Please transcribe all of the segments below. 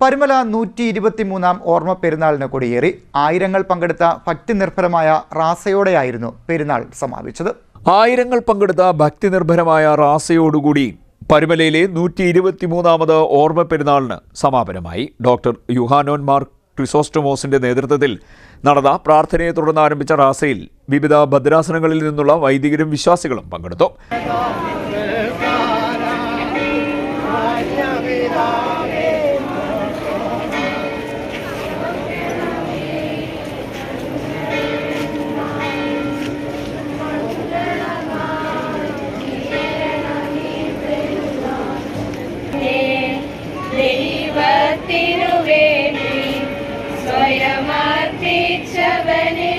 പരുമല നൂറ്റി ഇരുപത്തിമൂന്നാം ഓർമ്മ പെരുന്നാളിന് കൊടിയേറി. ആയിരങ്ങൾ പങ്കെടുത്ത ഭക്തിനിർഭരമായ റാസയോടെയായിരുന്നു പെരുന്നാൾ സമാപിച്ചത്. ആയിരങ്ങൾ പങ്കെടുത്ത ഭക്തിനിർഭരമായ റാസയോടുകൂടി പരുമലയിലെ നൂറ്റി ഇരുപത്തിമൂന്നാമത് ഓർമ്മ പെരുന്നാളിന് സമാപനമായി. ഡോക്ടർ യുഹാനോൻ മാർ ക്രിസോസ്റ്റമോസിന്റെ നേതൃത്വത്തിൽ നടന്ന പ്രാർത്ഥനയെ തുടർന്ന് ആരംഭിച്ച റാസയിൽ വിവിധ ഭദ്രാസനങ്ങളിൽ നിന്നുള്ള വൈദികരും വിശ്വാസികളും പങ്കെടുത്തു. സ്വയമർപ്പിച്ചവനെ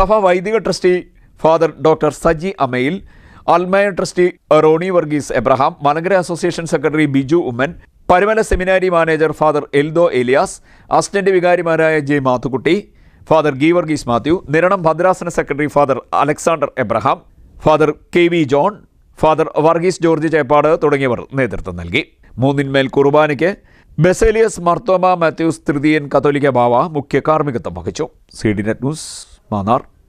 സഭ വൈദിക trustee father doctor Saji Amayil അൽമയ trustee Roni Varghese Abraham Malankara association secretary Biju Ummen Parumala seminary manager father Eldho Elias assistant വികാരിമാരായ J Mathukutty father Geevarghese Mathew Niranam ഭദ്രാസന secretary father Alexander Abraham father K V John father Varghese George Cheppad തുടങ്ങിയവർ നേതൃത്വം നൽകി. മൂന്നിന്മേൽ കുർബാനയ്ക്ക് ബെസേലിയസ് മർത്തോമ മാത്യൂസ് തൃതീയൻ കത്തോലിക്ക ബാവ മുഖ്യ കാർമ്മികത്വം വഹിച്ചു. C D net news manar